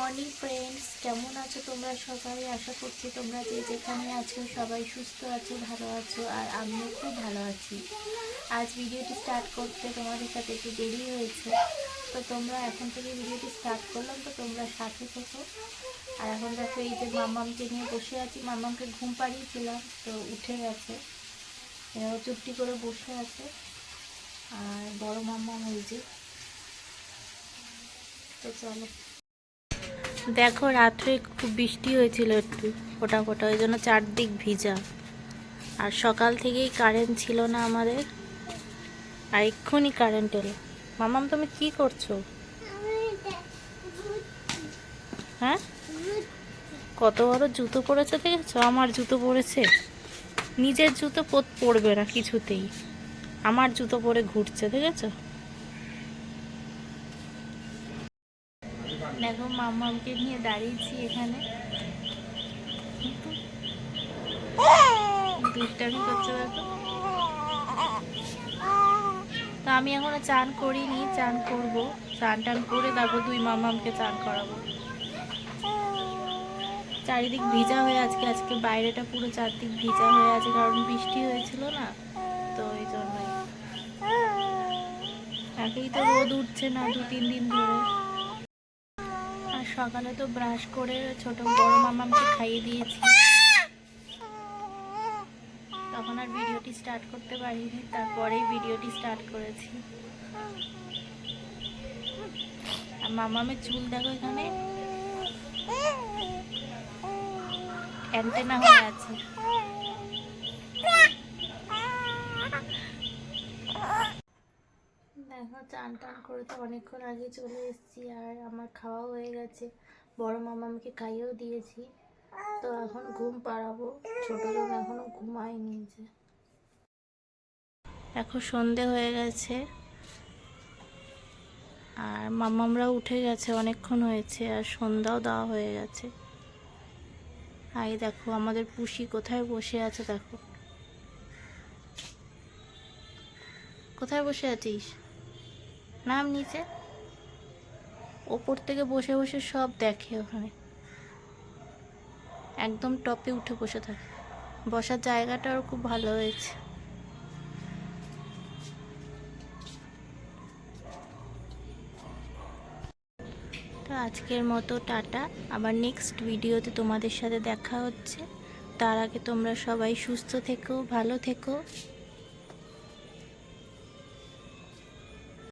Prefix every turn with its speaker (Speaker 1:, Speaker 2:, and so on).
Speaker 1: Morning friends, কেমন আছো তোমরা সবাই? আশা করছি তোমরা যে যেখানে আছো সবাই সুস্থ আছো, ভালো আছো, আর আমিও খুব ভালো আছি। আজ ভিডিওটি স্টার্ট করতে তোমাদের সাথে একটু দেরি হয়েছে, তো তোমরা এখন থেকে ভিডিওটি স্টার্ট করলাম, তো তোমরা সাথে থেকো। আর এখন দেখো এই যে মামামকে নিয়ে বসে আছি, মামামকে ঘুম পাড়িয়েছিলাম, তো উঠে গেছে। চুপটি করে বসে আছে, আর বড় মাম্মাম ওই যে। তো চলো। দেখো, রাত্রে খুব বৃষ্টি হয়েছিল একটু ফোটা ফোটা ওই জন্য চারদিক ভিজা। আর সকাল থেকেই কারেন্ট ছিল না আমাদের, আর এক্ষুনি কারেন্ট এলো। মামাম, তুমি কি করছ? হ্যাঁ? কত বড় জুতো পরেছে দেখেছ? আমার জুতো পরেছে। নিজের জুতো পর- পরবে না কিছুতেই। আমার জুতো পরে ঘুরছে, দেখেছ দেখো মামাকে নিয়ে দাঁড়িয়েছি এখানে। তো আমি এখনও চান করিনি, চান করব। চান টান করে তারপর দুই মামামকে চান করাবো। চারিদিক ভিজা হয়ে আজকে আজকে বাইরেটা পুরো চারদিক ভিজা হয়ে আছে, কারণ বৃষ্টি হয়েছিল না, তো এই জন্যই। একেই তো রোদ উঠছে না দু তিন দিন ধরে। সকালে তো ব্রাশ করে ছোট বড় মামামকে খাইয়ে দিয়েছি। তখন আর ভিডিওটি স্টার্ট করতে পারিনি, তারপরেই ভিডিওটি স্টার্ট করেছি। আর মামামের চুল দেখো এখানে। অ্যান্টেনা হয়ে আছে। দেখো চান টান করে তো অনেকক্ষণ আগে চলে এসেছি আর আমার খাওয়া হয়ে গেছে। বড় মামাকে খাইয়েও দিয়েছি। তো এখন ঘুম পাড়াবো। ছোটজন এখনও ঘুমায়নি যে। এখন সন্ধে হয়ে গেছে। আর মামামরা উঠে গেছে, অনেকক্ষণ হয়েছে আর সন্ধ্যাও দেওয়া হয়ে গেছে। আর এই দেখো, আমাদের পুষি কোথায় বসে আছে দেখো। কোথায় বসে আছিস? নাম নিচে। ওপর থেকে বসে বসে সব দেখে ওখানে। একদম টপে উঠে বসে থাকে। বসার জায়গাটাও খুব ভালো হয়েছে। তো আজকের মতো টাটা। আবার নেক্সট ভিডিওতে তোমাদের সাথে দেখা হচ্ছে। তার আগে তোমরা সবাই সুস্থ থেকো, ভালো থেকো।